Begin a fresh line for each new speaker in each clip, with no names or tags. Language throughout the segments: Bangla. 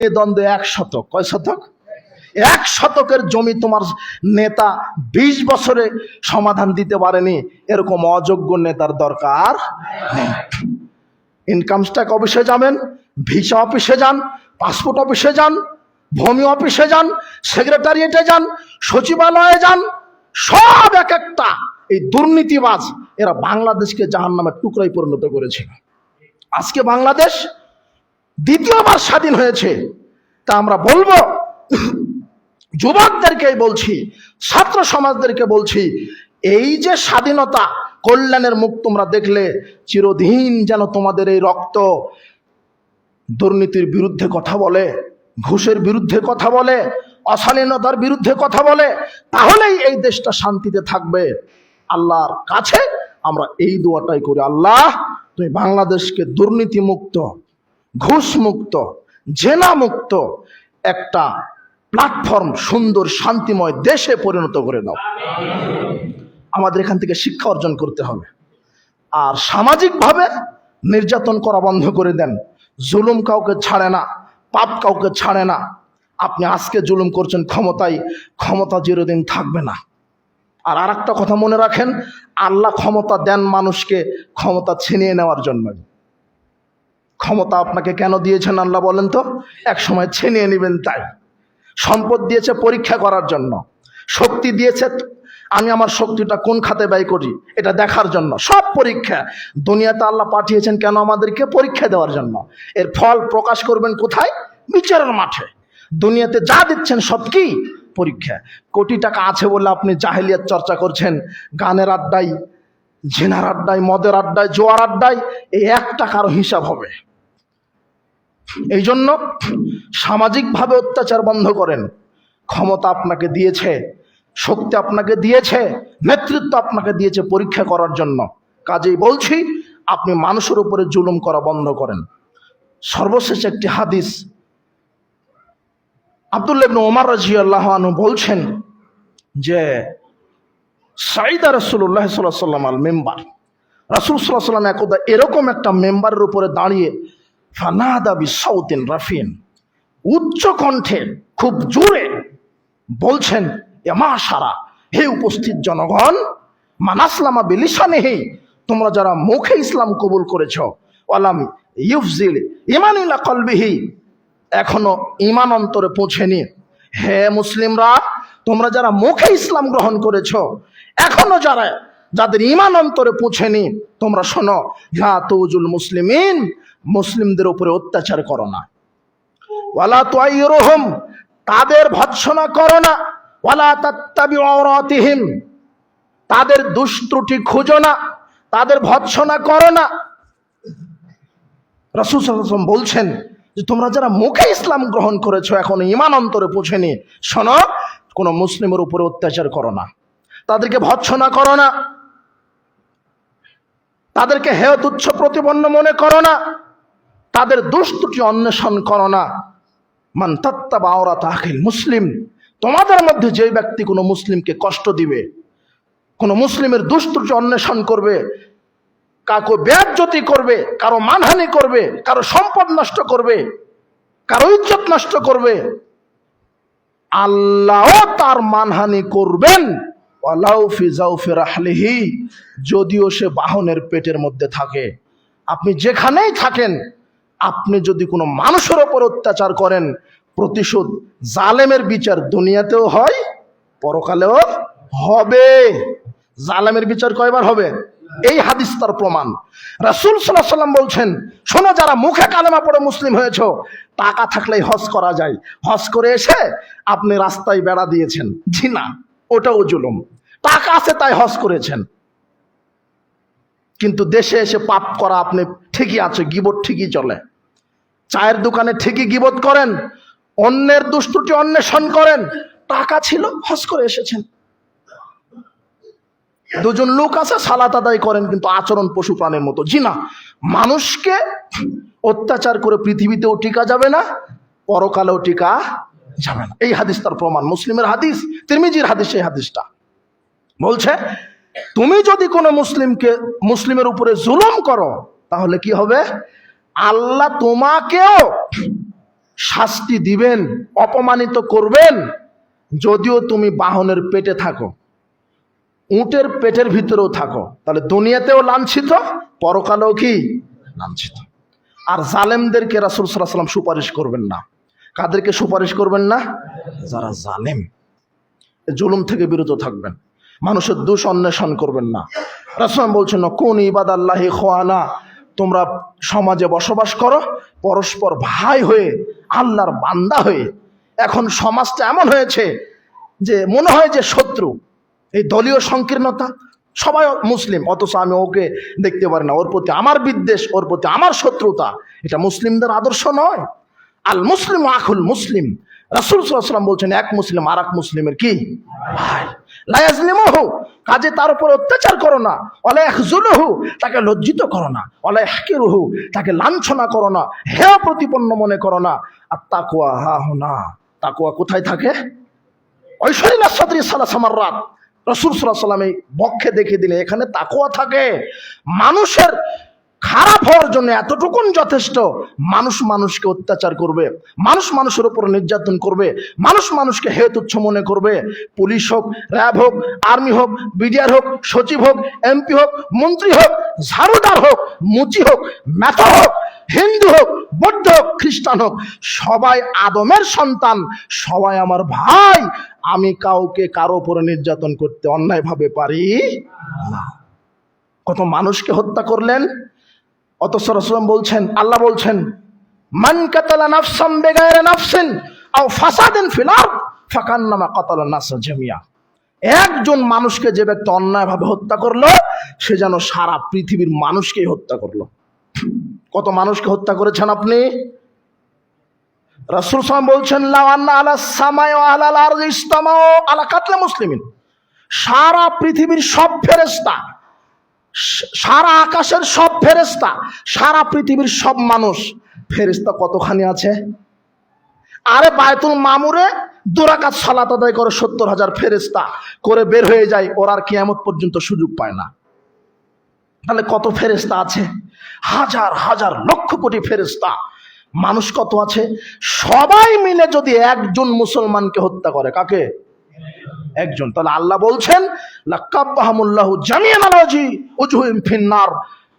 এ দ্বন্দ্বে এক শতক। কয় শতক? এক শতকের জমি তোমার নেতা বিশ বছরে সমাধান দিতে পারেনি। এরকম অযোগ্য নেতার দরকার নেই। ইনকাম ট্যাক্স অফিসে যাবেন ভিসা অফিসে যান পাসপোর্ট অফিসে যান, ভূমি অফিসে যান সেক্রেটারিয়েটে যান, সচিবালয়ে যান, সব এক একটা। এই দুর্নীতিবাজ এরা বাংলাদেশকে জাহান নামের টুকরাই পরিণত করেছে। আজকে বাংলাদেশ দ্বিতীয়বার স্বাধীন হয়েছে। তা আমরা বলব, যুবকদেরকে বলছি, ছাত্র সমাজদেরকে বলছি, এই যে স্বাধীনতা কল্যাণের মুখ তোমরা দেখলে, চিরদিন যেন তোমাদের এই রক্ত দুর্নীতির বিরুদ্ধে কথা বলে, ঘুষের বিরুদ্ধে কথা বলে, অশালীনতার বিরুদ্ধে কথা বলে, তাহলেই এই দেশটা শান্তিতে থাকবে। আল্লাহর কাছে আমরা এই দোয়াটাই করি, আল্লাহ, তুমি বাংলাদেশকে দুর্নীতি মুক্ত ঘুষ মুক্ত জেনা মুক্ত একটা প্ল্যাটফর্ম সুন্দর, শান্তিময় দেশে পরিণত করে দাও। আমাদের এখান থেকে শিক্ষা অর্জন করতে হবে। আর সামাজিকভাবে নির্যাতন করা বন্ধ করে দেন। জুলুম কাউকে ছাড়ে না, পাপ কাউকে ছাড়ে না। আপনি আজকে জুলুম করছেন, ক্ষমতায়, ক্ষমতা চিরদিন থাকবে না। আর আর কথা মনে রাখেন, আল্লাহ ক্ষমতা দেন মানুষকে ক্ষমতা ছিনিয়ে নেওয়ার জন্য ক্ষমতা আপনাকে কেন দিয়েছেন আল্লাহ বলেন তো? এক সময় ছিনিয়ে নেবেন তাই। সম্পদ দিয়েছে পরীক্ষা করার জন্য। শক্তি দিয়েছে আমি আমার শক্তিটা কোন খাতে ব্যয় করি? এটা দেখার জন্য। সব পরীক্ষা। দুনিয়াতে আল্লাহ পাঠিয়েছেন কেন আমাদেরকে? পরীক্ষা দেওয়ার জন্য। এর ফল প্রকাশ করবেন কোথায়? বিচারের মাঠে। দুনিয়াতে যা দিচ্ছেন সব কি? পরীক্ষা। কোটি টাকা আছে বলে আপনি জাহেলিয়াত চর্চা করছেন। গানের আড্ডায় ঝিনার আড্ডায়, মদের আড্ডায়, জোয়ার আড্ডায় এই এক টাকার হিসাব হবে। এই জন্য সামাজিকভাবে অত্যাচার বন্ধ করেন। ক্ষমতা আপনাকে দিয়েছে, শক্তি আপনাকে দিয়েছে, নেতৃত্ব আপনাকে দিয়েছে পরীক্ষা করার জন্য। কাজেই বলছি, আপনি মানুষের উপরে জুলুম করা বন্ধ করেন। সর্বশেষ একটি হাদিস। আবদুল্লাহ ওমার রাজি বলছেন যে সাইদা রসুল্লাহ সাল্লাহ সাল্লাম আল মেম্বার রাসুল সাল্লাহ সাল্লাম একদা এরকম একটা মেম্বারের উপরে দাঁড়িয়ে ফানাদাবি সাউতিন রাফিন। উচ্চ কণ্ঠে খুব জোরে বলছেন এমা সারা হে উপস্থিত জনগণ মানাসলামা বিলিসানে হে তোমরা যারা মুখে ইসলাম কবুল করেছ, ওয়ালাম ইউফজিল ইমানিলা কলবিহি, এখনও ইমান অন্তরে পৌঁছেনি। হে মুসলিমরা, তোমরা যারা মুখে ইসলাম গ্রহণ করেছ, এখনও যারা, যাদের ইমান অন্তরে পৌঁছেনি, তোমরা শোনো ইহা তৌজুল মুসলিমিন মুসলিমদের উপরে অত্যাচার করো না। ওয়ালা তোয়াইরোহম তাদের ভৎসনা করো না। ওয়ালা তাত্তাবি অরাতিহিম তাদের দুষ্ট্রুটি খুঁজো না, তাদের ভৎসনা করো না। রাসূল ওয়াসাল্লাম বলছেন যে, তোমরা যারা মুখে ইসলাম গ্রহণ করেছ, এখন ইমান অন্তরে পৌঁছেনি শোনো, কোনো মুসলিমের উপরে অত্যাচার করো না। তাদেরকে ভৎসনা করো না। তাদেরকে হেয় তুচ্ছ প্রতিপন্ন মনে করো না। তাদের দুষ্টুটি অন্বেষণ করো না। মান তত্তা বাওরা তাহিল মুসলিম। তোমাদের মধ্যে যে ব্যক্তি কোনো মুসলিমকে কষ্ট দিবে, কোনো মুসলিমের দুষ্টুটি অন্বেষণ করবে কাকো ব্যাজ্যতি করবে, কারও মানহানি করবে, কারও সম্পদ নষ্ট করবে, কারও ইজ্জত নষ্ট করবে, আল্লাহও তার মানহানি করবেন। যদিও সে বাহনের পেটের মধ্যে থাকে। আপনি যেখানেই থাকেন আপনি যদি কোনো মানুষের ওপর অত্যাচার করেন, প্রতিশোধ জালেমের বিচার দুনিয়াতেও হয়, পরকালেও হবে। জালেমের বিচার কয়বার হবে? এই হাদিস তার প্রমাণ। রাসুল সাল্লাহ সাল্লাম বলছেন, শোনো যারা মুখে কালেমা পড়ে মুসলিম হয়েছ, টাকা থাকলেই হজ করা যায়। হজ করে এসে আপনি রাস্তায় বেড়া দিয়েছেন। জি না, ওটাও জুলুম। টাকা আছে তাই হজ করেছেন। কিন্তু দেশে এসে পাপ করা আপনি ঠিকই আছে গিবট ঠিকই চলে। চায়ের দোকানে ঠিকই গিবত করেন, অন্যের দুষ্টুটি অন্বেষণ করেন, টাকা ছিল হজ করে এসেছেন। দুজন লোক আছে, সালাত আদায় করেন, কিন্তু আচরণ পশু প্রাণের মতো। জি না, মানুষকে অত্যাচার করে পৃথিবীতেও টিকা যাবে না, পরকালেও টিকা যাবে না। এই হাদিস তার প্রমাণ, মুসলিমের হাদিস, তিরমিজির হাদিস এই হাদিসটা। বলছে, তুমি যদি কোনো মুসলিমকে, মুসলিমের উপরে জুলুম করো, তাহলে কি হবে? আল্লাহ তোমাকেও শাস্তি দিবেন, অপমানিত করবেন, যদিও তুমি বাহনের পেটে থাকো, উটের পেটের ভিতরেও থাকো। তাহলে দুনিয়াতেও লাঞ্ছিত, পরকালেও কি? লাঞ্ছিত। আর জালেমদেরকে রাসুল সাল্লাম সুপারিশ করবেন না। কাদেরকে সুপারিশ করবেন না? যারা জালেম, জুলুম থেকে বিরত থাকবেন। মানুষের দোষ অন্বেষণ করবেন না। রাসুলাম বলছেন, কোন ইবাদ আল্লাহি খোয়ানা তোমরা সমাজে বসবাস করো, পরস্পর ভাই হয়ে, আল্লাহর বান্দা হয়ে। এখন সমাজটা এমন হয়েছে যে মনে হয় যে শত্রু। এই দলীয় সংকীর্ণতা, সবাই মুসলিম, অথচ আমি ওকে দেখতে পারি না। ওর প্রতি আমার বিদ্বেষ, ওর প্রতি আমার শত্রুতা। এটা মুসলিমদের আদর্শ নয়। আল মুসলিম আখুল মুসলিম। রাসুল সাল্লাম বলছেন এক মুসলিম আর এক মুসলিমের কি? ভাই। লায়াজলিমহু কাজে তার উপর অত্যাচার করো না। অলা একজুলহু তাকে লজ্জিত করো না। অলা হু তাকে লাঞ্ছনা করো না। হেয় প্রতিপন্ন মনে করো না। আর তাকুয়া হা না তাকুয়া কোথায় থাকে? ঐশ্বরী সদরি সালা সামার রাত রসুল সাল্লাহ সাল্লাম এই বক্ষে দেখিয়ে দিলে এখানে তাকুয়া থাকে। মানুষের খারাপ হওয়ার জন্য এতটুকুন যথেষ্ট। মানুষ মানুষকে অত্যাচার করবে, মানুষ মানুষের উপর নির্যাতন করবে, মানুষ মানুষকে হে তুচ্ছ মনে করবে। পুলিশ হোক, র্যাব হোক, আর্মি হোক, বিডিআর হোক, সচিব হোক, এমপি হোক, মন্ত্রী হোক, ঝাড়ুদার হোক, মুচি হোক, ম্যাথা হোক, হিন্দু হোক, বৌদ্ধ হোক, খ্রিস্টান হোক, সবাই আদমের সন্তান, সবাই আমার ভাই। আমি কাউকে কারও উপরে নির্যাতন করতে অন্যায়ভাবে পারি না। কত মানুষকে হত্যা করলেন? অথচ রসুলাম বলছেন, আল্লাহ বলছেন, মান কাতালা নাফসাম বেগায়রে নাফসিন আও ফাসাদিন ফিল আরদ ফাকান্নামা কাতালা নাস জামিয়া। একজন মানুষকে যে ব্যক্তি অন্যায়ভাবে হত্যা করল, সে যেন সারা পৃথিবীর মানুষকেই হত্যা করল। কত মানুষকে হত্যা করেছেন আপনি? রাসূল সাল্লাম বলছেন লাওয়ান্না আলা সামাই ওয়া আলাল আরদি ইস্তামাও আলা কাতলে মুসলিমিন। সারা পৃথিবীর সব ফেরেশতা সারা আকাশের সব ফেরেস্তা সারা পৃথিবীর সব মানুষ ফেরেস্তা কতখানি আছে? আরে বায়তুল মামুরে দুরাকাত সালাত আদায় করে সত্তর হাজার ফেরেস্তা করে বের হয়ে যায়, ওরা আর কিয়ামত পর্যন্ত সুযোগ পায় না। তাহলে কত ফেরেস্তা আছে? হাজার হাজার, লক্ষ কোটি ফেরেস্তা মানুষ কত আছে? সবাই মিলে যদি একজন মুসলমানকে হত্যা করে, কাকে? একজন। তাহলে আল্লাহ বলছেন লাক্কাবাহামুল্লাহ জামিয়ান আলাজি উজহুইম ফিন্নার।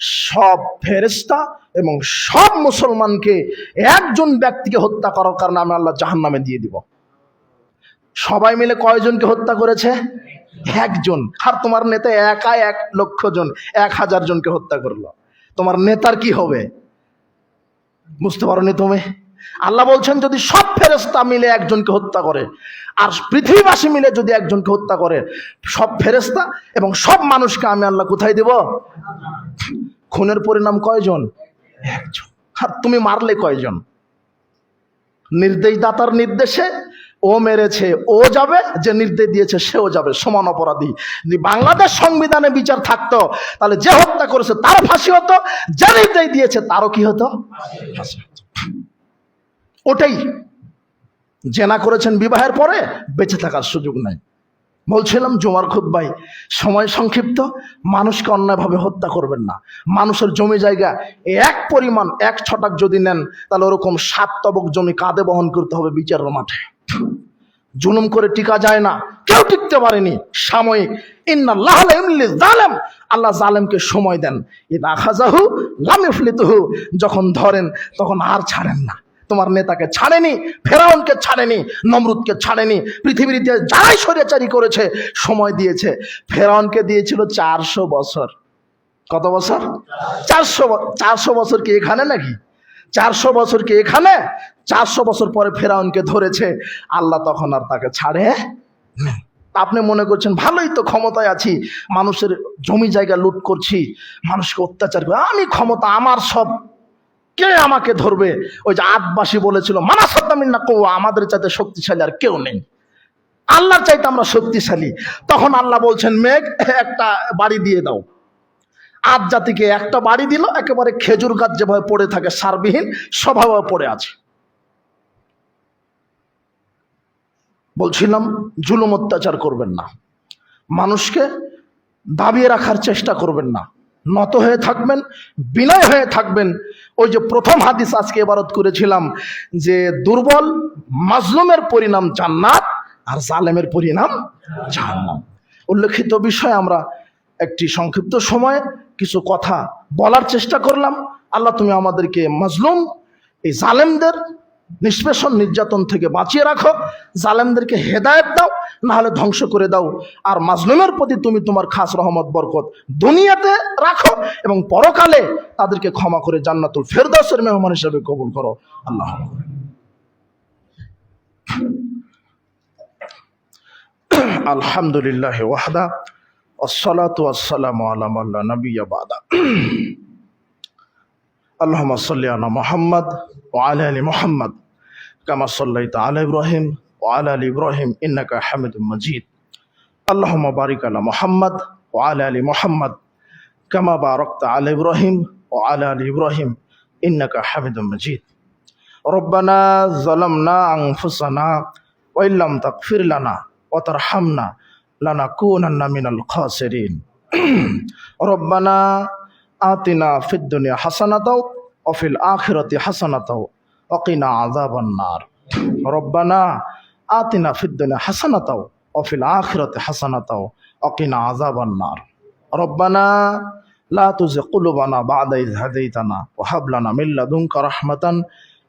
সব ফেরেস্তা এবং সব মুসলমানকে একজন ব্যক্তিকে হত্যা করার কারণে আমি আল্লাহ জাহান নামে দিয়ে দিব। সবাই মিলে কয়জনকে হত্যা করেছে? একজন। আর তোমার নেতা একা এক লক্ষ জন, এক হাজার জনকে হত্যা করল। তোমার নেতার কি হবে? বুঝতে পারো নি তুমি? আল্লাহ বলছেন, যদি সব ফেরেস্তা মিলে একজনকে হত্যা করে, আর পৃথিবীবাসী মিলে যদি একজনকে হত্যা করে, সব ফেরেস্তা এবং সব মানুষকে আমি আল্লাহ কোথায় দেব? খুনের পরিণাম কয়জন? একজন। আর তুমি মারলে কয়জন? নির্দেশদাতার নির্দেশে ও মেরেছে, ও যাবে, যে নির্দেশ দিয়েছে সেও যাবে, সমান অপরাধী। বাংলাদেশ সংবিধানে বিচার থাকতো, তাহলে যে হত্যা করেছে তার ফাঁসি হতো, যে নির্দেশ দিয়েছে তারও কি হতো। ওটাই। জেনা করেছেন বিবাহের পরে বেঁচে থাকার সুযোগ নাই। বলছিলাম, জুমার ভাই সময় সংক্ষিপ্ত, মানুষকে অন্যায়ভাবে হত্যা করবেন না। মানুষের জমি জায়গা এক পরিমাণ, এক ছটাক যদি নেন, তাহলে ওরকম সাত তবক জমি কাঁধে বহন করতে হবে বিচারের মাঠে। জুলুম করে টিকা যায় না, কেউ টিকতে পারেনি। সাময়িক জালেম আল্লাহ জালেমকে সময় দেন। এটা খাজাহু লামিফলিতহু যখন ধরেন, তখন আর ছাড়েন না। তোমার নেতাকে ছাড়েনি, ফেরাউনকে ছাড়েনি, নমরুদকে ছাড়েনি, পৃথিবীর ইতিহাস যারাই স্বৈরাচারী করেছে, সময় দিয়েছে। ফেরাউনকে দিয়েছিল চারশো বছর। কত বছর? চারশো চারশো বছর কি এখানে নাকি? চারশো বছর কি এখানে? চারশো বছর পরে ফেরাউনকে ধরেছে। আল্লাহ তখন আর তাকে ছাড়ে। আপনি মনে করছেন, ভালোই তো ক্ষমতায় আছি, মানুষের জমি জায়গা লুট করছি, মানুষকে অত্যাচার করে আমি ক্ষমতা, আমার সব কে আমাকে ধরবে? ওই যে আদবাসী বলেছিল মানা সত্তামিন না কৌ আমাদের চাইতে শক্তিশালী আর কেউ নেই। আল্লাহর চাইতে আমরা শক্তিশালী। তখন আল্লাহ বলছেন, মেঘ, একটা বাড়ি দিয়ে দাও। আদ জাতিকে একটা বাড়ি দিল, একেবারে খেজুর গাছ যেভাবে পড়ে থাকে, সারবিহীন স্বভাবে পড়ে আছে। বলছিলাম, জুলুম অত্যাচার করবেন না। মানুষকে দাবিয়ে রাখার চেষ্টা করবেন না। নত হয়ে থাকবেন, বিনয় হয়ে থাকবেন। ওই যে প্রথম হাদিস আজকে এবারত করেছিলাম যে দুর্বল মাজলুমের পরিণাম জান্নাত আর জালেমের পরিণাম জাহান্নাম। উল্লেখিত বিষয়ে আমরা একটি সংক্ষিপ্ত সময়ে কিছু কথা বলার চেষ্টা করলাম। আল্লাহ তুমি আমাদেরকে মাজলুম, এই জালেমদের নিষ্পেষণ, নির্যাতন থেকে বাঁচিয়ে রাখো। জালেমদেরকে হেদায়েত দাও নাহলে ধ্বংস করে দাও। আর মাজলুমের প্রতি তুমি তোমার খাস রহমত, বরকত দুনিয়াতে রাখো এবং পরকালে তাদেরকে ক্ষমা করে জান্নাতুল ফেরদাসের মেহমান হিসাবে কবুল করো। আল্লাহ আলহামদুলিল্লাহ ওয়াহদা, আসসালাতু আসসালামু আলা মাল্লা নবী বাদা। আল্লাহুম্মা সাল্লি আলা মুহাম্মদ ওয়া আলা আলি মুহাম্মদ, কামা সাল্লাইতা আলা ইব্রাহিম। ওয়াল আল ইব্রাহিম ইন্নাকা হামিদ মজিদ। আল্লাহ বারিক আলা মোহাম্মদ ওয়াল আলী মোহাম্মদ কামা বারকত আল ইব্রাহিম ও আল আল ইব্রাহিম ইন্নাকা হামিদ মজিদ। রব্বানা জলমনা আংফুসানা ওয়াইল্লাম তাকফির লানা ওতার হামনা লানা কুনান্না মিনাল খাসিরিন। রব্বানা আতিনা ফিদ্দুনিয়া হাসানাতাও অফিল আখিরাতি হাসানাতাও অকিনা আযাবান নার। রব্বানা আতিনা ফিদ্দুনিয়া হাসানাতাও অফিল আখিরাতে হাসানাতাও অকিনা আযাবান নার রব্বানা লা তুজি কুলুবানা বাদা ইয হাদাইতানা ওয়া হাব লানা মিন লাদুনকা রাহমাতান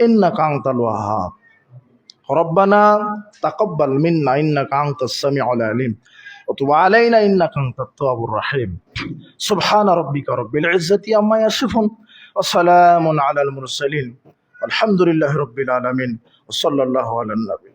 ইন্নাকা আনতাল ওয়াহ্হাব রব্বানা তাকাব্বাল মিন্না ইন্নাকা আনতাস সামিউল আলিম وتب علينا إنك أنت التواب الرحيم سبحان ربك رب العزة عما يصفون وسلام على المرسلين الحمد لله رب العالمين সাল্লাহ আলান্নবী